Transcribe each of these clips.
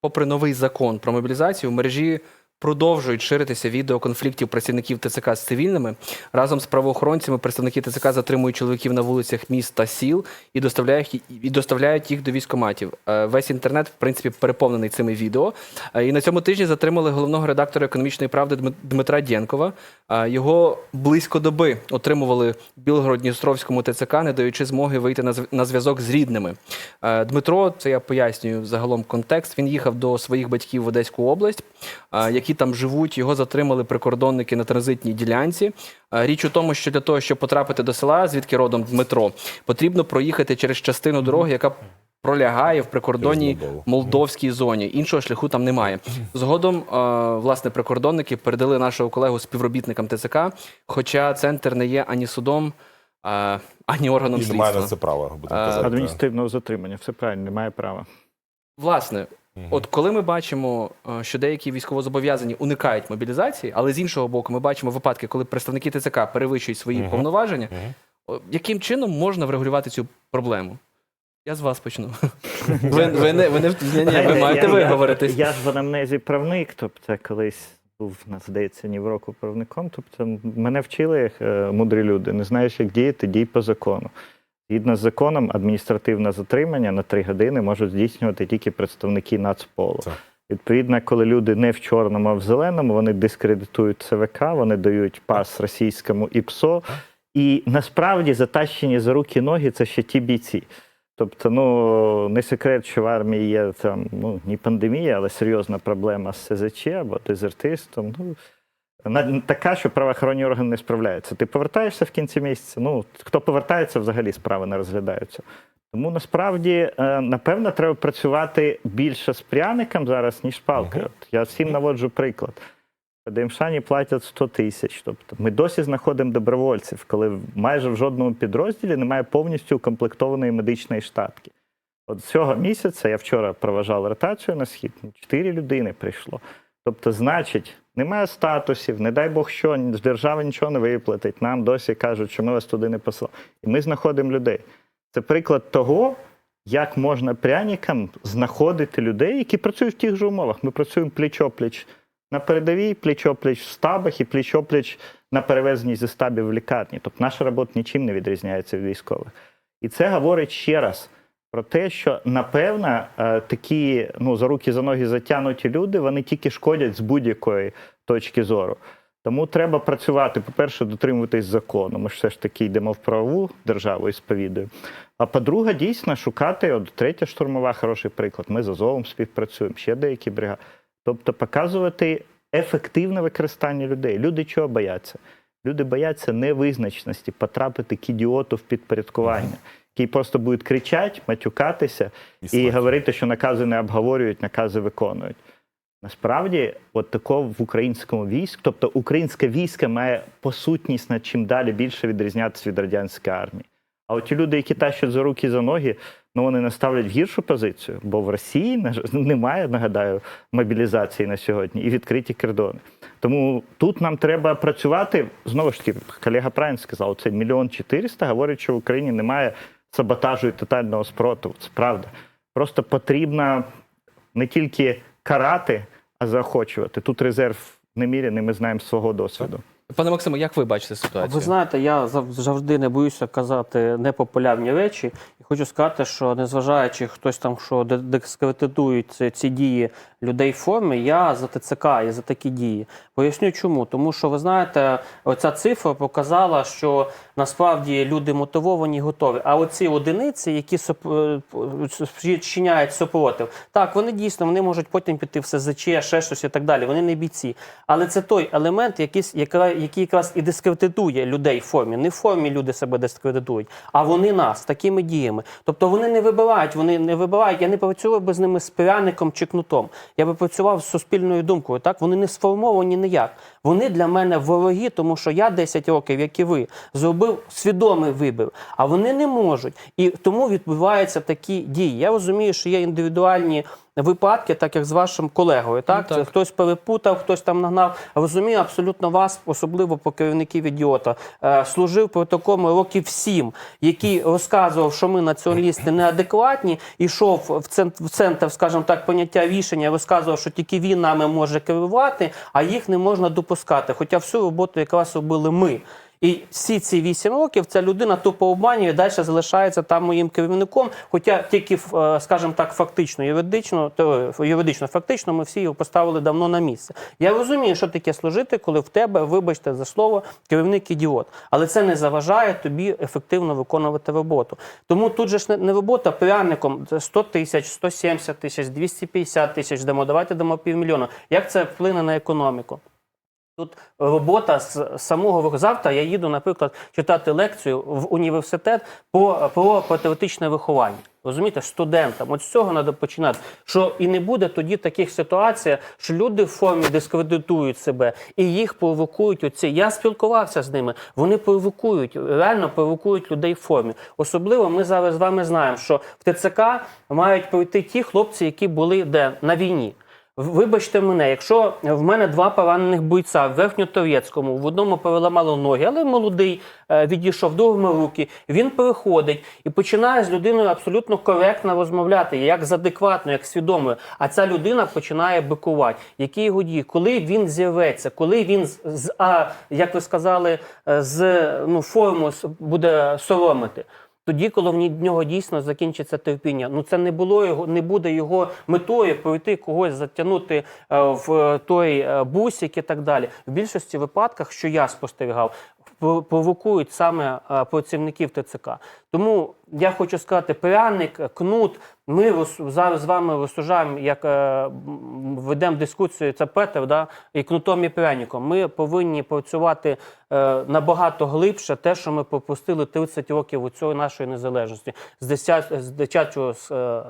попри новий закон про мобілізацію, в мережі продовжують ширитися відео конфліктів працівників ТЦК з цивільними. Разом з правоохоронцями представники ТЦК затримують чоловіків на вулицях міст та сіл і доставляють, і доставляють їх до військоматів. Е, Весь інтернет, в принципі, переповнений цими відео. Е, І на цьому тижні затримали головного редактора економічної правди Дмитра Дєнкова. Е, Його близько доби отримували Білгород-Дністровському ТЦК, не даючи змоги вийти на зв'язок з рідними. Дмитро, це я пояснюю загалом контекст. Він їхав до своїх батьків в Одеську область, е, які там живуть. Його затримали прикордонники на транзитній ділянці. Е, Річ у тому, що для того, щоб потрапити до села, звідки родом Дмитро, потрібно проїхати через частину дороги, яка пролягає в прикордонній молдовській зоні. Іншого шляху там немає. Згодом, е, власне, прикордонники передали нашого колегу співробітникам ТЦК, хоча центр не є ані судом, е, ані органом І немає на слідства. це права, будемо казати. Адміністративного затримання, все правильно, немає права. Власне, от коли ми бачимо, е, що деякі військовозобов'язані уникають мобілізації, але з іншого боку, ми бачимо випадки, коли представники ТЦК перевищують свої повноваження. Яким чином можна врегулювати цю проблему? Я з вас почну. Ви, ви, не, ви, не, ні, ні, ви маєте виговоритись. Я, я ж в анамнезі правник, тобто колись був, на- здається, ні в року правником. Тобто мене вчили е, мудрі люди. Не знаєш, як діяти, дій по закону. Згідно з законом, адміністративне затримання на три години можуть здійснювати тільки представники Нацполу. Так. Відповідно, коли люди не в чорному, а в зеленому, вони дискредитують ЦВК, вони дають пас російському ІПСО. І насправді затащені за руки ноги це ще ті бійці. Тобто, ну не секрет, що в армії є там ну не пандемія, але серйозна проблема з СЗЧ або дезертирством. Ну така, що правоохоронні органи не справляються. Ти повертаєшся в кінці місяця. Ну хто повертається, взагалі справи не розглядаються. Тому насправді, е, напевно, треба працювати більше з пряником зараз, ніж з палкою. От Я всім наводжу приклад. ДМШані платять 100 тисяч. Тобто ми досі знаходимо добровольців, коли майже в жодному підрозділі немає повністю укомплектованої медичної штатки. От цього місяця я вчора проважав ротацію на схід. ну, Чотири людини прийшло. Тобто, значить, немає статусів, не дай Бог що, з держави нічого не виплатить. Нам досі кажуть, що ми вас туди не послали. І ми знаходимо людей. Це приклад того, як можна пряникам знаходити людей, які працюють в тих же умовах. Ми працюємо пліч-опліч на передовій, пліч-опліч в стабах і пліч-опліч на перевезенні зі стабів в лікарні. Тобто наша робота нічим не відрізняється від військових. І це говорить ще раз про те, що напевно е, такі ну, за руки за ноги затягнуті люди, вони тільки шкодять з будь-якої точки зору. Тому треба працювати, по-перше, дотримуватись закону. Ми ж все ж таки йдемо в правову державу і сповідуємо. А по-друге, дійсно шукати, от третя штурмова хороший приклад. Ми з Азовом співпрацюємо, ще деякі бригади. Тобто показувати ефективне використання людей. Люди чого бояться? Люди бояться невизначеності, потрапити к ідіоту в підпорядкування, який просто буде кричати, матюкатися І і говорити, що накази не обговорюють, накази виконують. Насправді, от такого в українському війську, тобто українське військо має по сутність на чим далі більше відрізнятися від радянської армії. А от ті люди, які тащать за руки і за ноги, ну вони не ставлять гіршу позицію, бо в Росії немає, нагадаю, мобілізації на сьогодні і відкриті кордони. Тому тут нам треба працювати. Знову ж таки, колега правильно сказав, це мільйон чотириста говорить, що в Україні немає саботажу і тотального спротиву. Це правда. Просто потрібно не тільки карати, а заохочувати. Тут резерв неміряний, ми знаємо свого досвіду. Пане Максиме, як ви бачите ситуацію? Ви знаєте, я завжди не боюся казати непопулярні речі. І хочу сказати, що незважаючи хтось там, що дискредитують ці, дії людей в формі, я за ТЦК, я за такі дії. Поясню чому. Тому що ви знаєте, оця цифра показала, що насправді люди мотивовані і готові. А оці одиниці, які суп- е, чиняють супротив, так вони дійсно вони можуть потім піти в СЗЧ, ще щось і так далі. Вони не бійці. Але це той елемент, який, яка- який якраз і дискредитує людей в формі. Не в формі люди себе дискредитують, а вони нас такими діями. Тобто вони не вибирають, вони не вибирають. Я не працював би з ними з пряником чи кнутом. Я би працював з суспільною думкою. Так вони не сформовані ніяк. Вони для мене вороги, тому що я 10 років, як і ви, зробив свідомий вибір, а вони не можуть. І тому відбуваються такі дії. Я розумію, що є індивідуальні випадки, так як з вашим колегою. Так, Ну, так. Хтось перепутав, хтось там нагнав. Розумію абсолютно вас, особливо по керівників ідіота. Е, служив при такому років сім, який розказував, що ми націоналісти неадекватні, ішов в центр, в центр, скажімо так, поняття рішення, розказував, що тільки він нами може керувати, а їх не можна допускати. Хоча всю роботу якраз робили ми. І всі ці вісім років ця людина тупо обманює, далі залишається там моїм керівником. Хоча тільки, е, скажімо так, фактично, юридично, то, юридично, фактично, ми всі його поставили давно на місце. Я розумію, що таке служити, коли в тебе, вибачте за слово, керівник ідіот. Але це не заважає тобі ефективно виконувати роботу. Тому тут же ж не робота пряником 100 тисяч, 170 тисяч, 250 тисяч дамо, давайте дамо півмільйона. Як це вплине на економіку? Тут робота з самого завтра. Я їду, наприклад, читати лекцію в університет по про патріотичне виховання. Розумієте, студентам. От з цього треба починати. Що і не буде тоді таких ситуацій, що люди в формі дискредитують себе і їх провокують. Оці. Я спілкувався з ними. Вони провокують, реально провокують людей в формі. Особливо ми зараз з вами знаємо, що в ТЦК мають пройти ті хлопці, які були де на війні. Вибачте мене, якщо в мене два поранених бойця в Верхньоторецькому, в одному переламало ноги, але молодий е, відійшов, в руки, він переходить і починає з людиною абсолютно коректно розмовляти, як з адекватною, як свідомою. А ця людина починає бикувати. Які його дії? Коли він з'яветься, коли він з а, як ви сказали, е, з ну, форму буде соромити. Тоді, коли в нього дійсно закінчиться терпіння, ну це не було його, не буде його метою пройти когось затягнути е, в той е, бусик і так далі. В більшості випадках, що я спостерігав, провокують саме е, працівників ТЦК. Тому я хочу сказати, пряник, кнут. Ми зараз з вами розсуждаємо, як е, ведемо дискусію. Це Петр, да, і кнутом і пряником. Ми повинні працювати е, набагато глибше те, що ми пропустили 30 років у цієї нашої незалежності. З, десят, з дитячого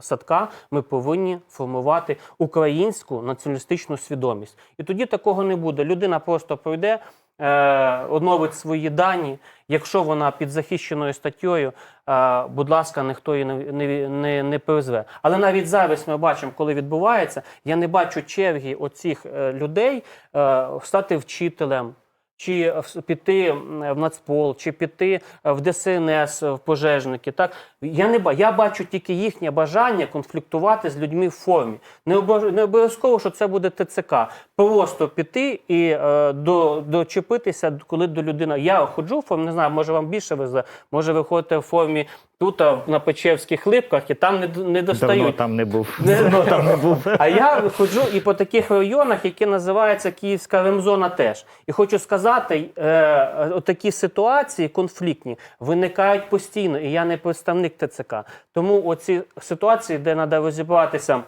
садка ми повинні формувати українську націоналістичну свідомість. І тоді такого не буде. Людина просто пройде. Е, оновить свої дані. Якщо вона під захищеною статтєю, е, будь ласка, ніхто її не, не, не, не перезве. Але навіть зараз ми бачимо, коли відбувається, я не бачу черги оцих е, людей е, стати вчителем. Чи піти в Нацпол, чи піти в ДСНС, в пожежники. Так я не ба- я бачу тільки їхнє бажання конфліктувати з людьми в формі. Не обов'язково, що це буде ТЦК. Просто піти і е, до, дочепитися, коли до людини. Я ходжу в формі, не знаю, може вам більше везе, може ви ходите в формі тут а, на Печерських липках і там не, не достають. Давно там не був. Не- Давно там не був. А я ходжу і по таких районах, які називаються Київська ремзона теж. І хочу сказати, е, такі ситуації конфліктні виникають постійно, і я не представник ТЦК. Тому оці ситуації, де треба розібратися.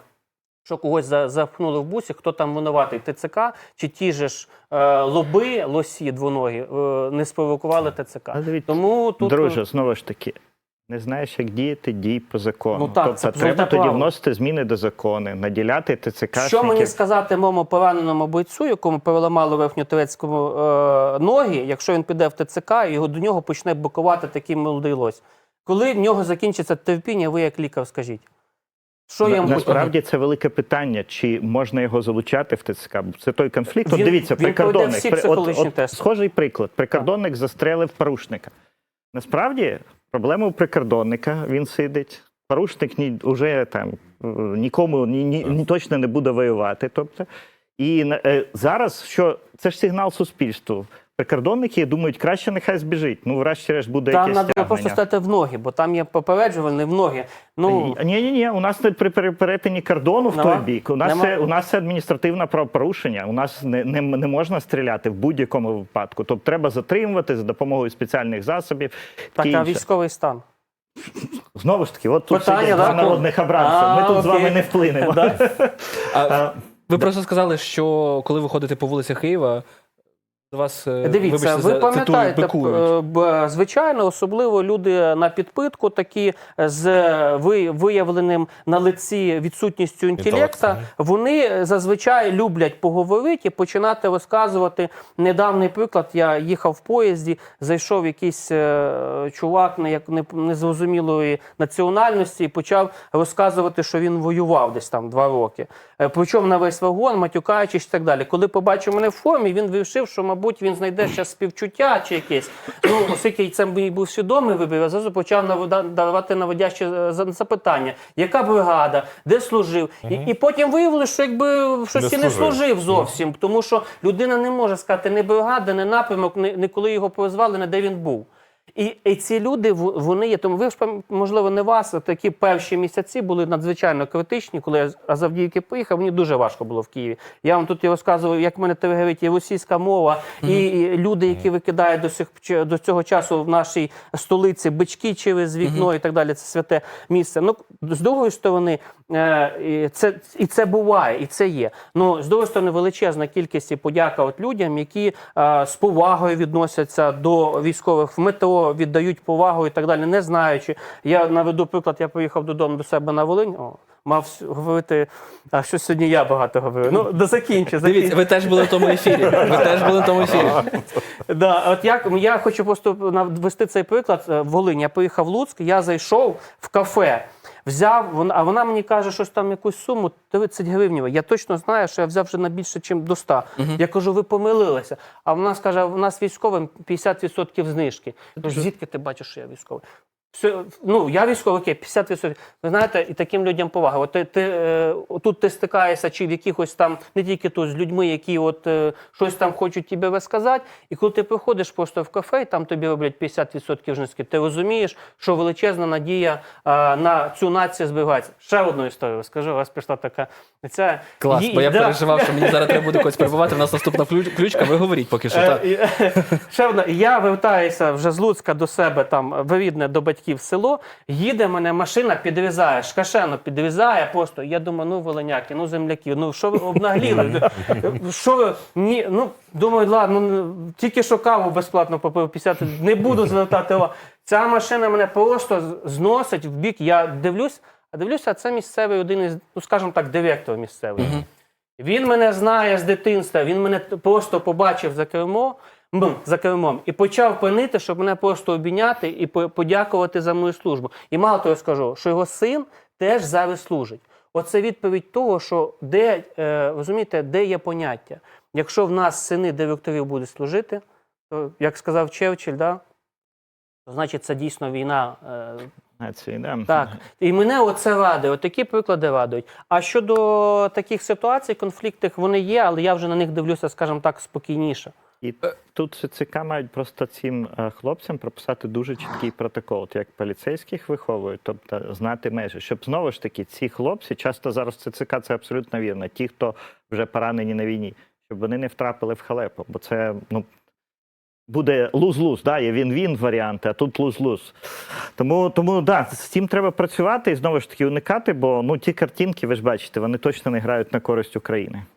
Що когось за- запхнули в бусі, хто там винуватий ТЦК, чи ті же ж е, лоби, лосі двоногі, е, не спровокували ТЦК. Тому тут е, Друже, знову ж таки, не знаєш, як діяти, дій по закону. Ну так, тобто це треба тоді вносити зміни до закону, наділяти ТЦК. Що мені сказати моєму пораненому бойцю, якому переламали верхньотурецькому е, ноги, якщо він піде в ТЦК, і його до нього почне бокувати такий молодий лось? Коли в нього закінчиться терпіння, ви як лікар скажіть? Що я Насправді це велике питання, чи можна його залучати в ТЦК. Це той конфлікт. От Він- дивіться, він прикордонник. всі от, от, схожий приклад. Прикордонник застрелив порушника. Насправді, проблема у прикордонника, він сидить. Порушник ні, уже там е, нікому ні, ні, ні, точно не буде воювати. Тобто, і е, зараз що це ж сигнал суспільству. Прикордонники думають, краще нехай збіжить. Ну, врешті-решт буде Там якесь треба просто стати в ноги, бо там є попереджувальний в ноги. Ну, Ні, ні, ні, у нас не при пере- перетині кордону в той бік. У нас це у нас це адміністративне правопорушення. У нас не, не, не можна стріляти в будь-якому випадку. Тобто треба затримувати за допомогою спеціальних засобів. так, а військовий стан. Знову ж таки, от тут Питання, сидять да, два народних обранця. А, Ми тут з вами не вплинемо. Да. А, ви просто сказали, що коли ви ходите по вулицях Києва, вас е, Дивіться, вибачте, ви пам'ятаєте, е, звичайно, особливо люди на підпитку, такі з виявленим на лиці відсутністю інтелекта, вони зазвичай люблять поговорити і починати розказувати. Недавній приклад, я їхав в поїзді, зайшов якийсь е, чувак не як незрозумілої національності і почав розказувати, що він воював десь там два роки. Е, Причому на весь вагон, матюкаючись і так далі. Коли побачив мене в формі, він вирішив, що, мабуть, він знайде ще співчуття чи якесь. Ну, оскільки це був свідомий вибір, я зразу почав давати наводящі е, запитання. Яка бригада, де служив? І, і потім виявилося, що якби щось Не і не служив. зовсім, тому що людина не може сказати не бригада, не напрямок, не коли його прозвали, не де він був. І, і ці люди вони є. Тому ви ж можливо не вас. а Такі перші місяці були надзвичайно критичні. Коли я з Азавдіївки поїхав, мені дуже важко було в Києві. Я вам тут і розказував, як мене говорить і російська мова, і, і люди, які викидають до сих до цього часу в нашій столиці бички через вікно і так далі. Це святе місце. Ну з другої сторони, і це і це буває, і це є. Ну з другої сторони, величезна кількість і подяка от людям, які е, з повагою відносяться до військових в метро, віддають повагу і так далі, не знаючи. Я наведу приклад, я поїхав додому до себе на Волинь. О, мав говорити, а що сьогодні я багато говорю. Ну, до закінчу. Дивіться, ви теж були в тому ефірі. Ви теж були в тому ефірі. Да, от як я хочу просто навести цей приклад. Е, Волинь я поїхав в Луцьк, я зайшов в кафе, взяв, вона- а вона мені каже, щось там якусь суму 30 гривнів. Я точно знаю, що я взяв вже на більше, ніж до 100. Я кажу, ви помилилися. А вона скаже, у нас військовим 50% знижки. Я звідки ти бачиш, що я військовий? Все, ну я військовий, окей, 50%. Ви знаєте, і таким людям повага. От ти, ти е, тут ти стикаєшся чи в якихось там не тільки тут з людьми, які от е, щось там хочуть тобі розказати. І коли ти приходиш просто в кафе, і там тобі роблять 50% знижки, ти розумієш, що величезна надія е, на цю націю зберігається. Ще одну історію розкажу. У вас пішла така ця Клас, Ї- бо я да. переживав, що мені зараз треба буде когось перебувати. У нас наступна ключка, ви говоріть поки що. Е, і- Ще одна. Я вертаюся вже з Луцька до себе там вирідне до батьків в село. Їде мене машина, підрізає, шкашено підрізає просто. Я думаю, ну волоняки, ну земляки, ну що ви обнагліли? Що ви? Ні, ну думаю, ладно, ну, тільки що каву безплатно попив 50, не буду звертати увагу. Ця машина мене просто зносить в бік. Я дивлюсь, а дивлюся, а це місцевий один із, ну скажімо так, директор місцевий. Він мене знає з дитинства, він мене просто побачив за кермо, за кермом і почав пинити, щоб мене просто обійняти і по- подякувати за мою службу. І мало того скажу, що його син теж зараз служить. Оце відповідь того, що де е, розумієте, де є поняття. Якщо в нас сини директорів будуть служити, то як сказав Черчилль, да, то значить це дійсно війна е, Нації, да. так, і мене оце радує, такі приклади радують. А щодо таких ситуацій, конфліктних вони є, але я вже на них дивлюся, скажімо так, спокійніше. І тут ЦК мають просто цим е, хлопцям прописати дуже чіткий протокол, як поліцейських виховують, тобто знати межі, щоб знову ж таки ці хлопці, часто зараз в ЦК це абсолютно вірно, ті, хто вже поранені на війні, щоб вони не втрапили в халепу, бо це ну. Буде луз-луз, да, є він-він варіанти, а тут луз-луз. Тому, тому да, з цим треба працювати і знову ж таки уникати, бо ну ті картинки, ви ж бачите, вони точно не грають на користь України.